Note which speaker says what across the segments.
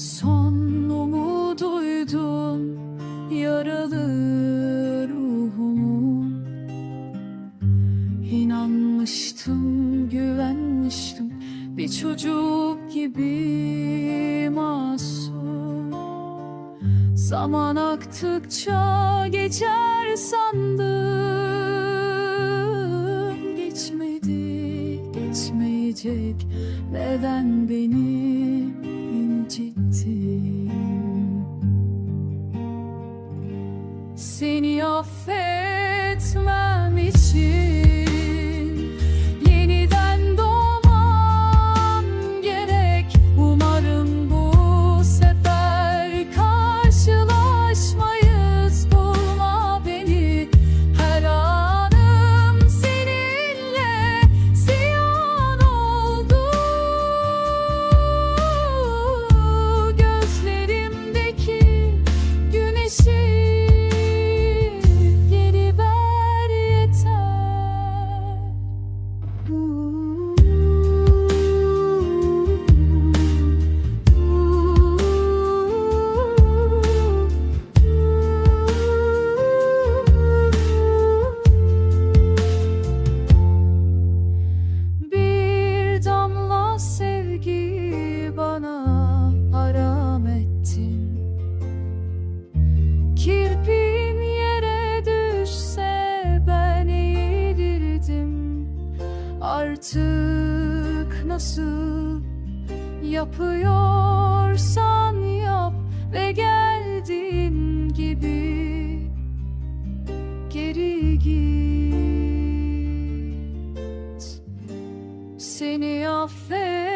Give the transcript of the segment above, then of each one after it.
Speaker 1: Son umuduydum yaralı ruhumun İnanmıştım, güvenmiştim bir çocuk gibi masum. Zaman aktıkça geçer sandım. Geçmedi, geçmeyecek. Neden beni incittin Seni affetmem Artık nasıl yapıyorsan yap Ve geldiğin gibi geri git. Seni affetmem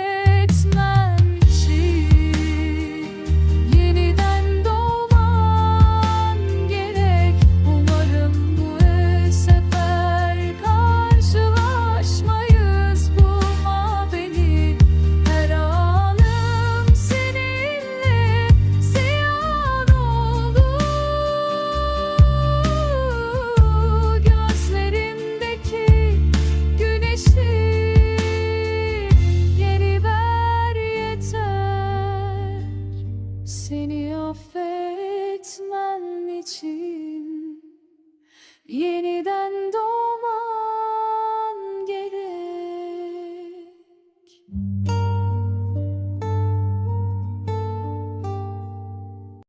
Speaker 1: Seni affetmem için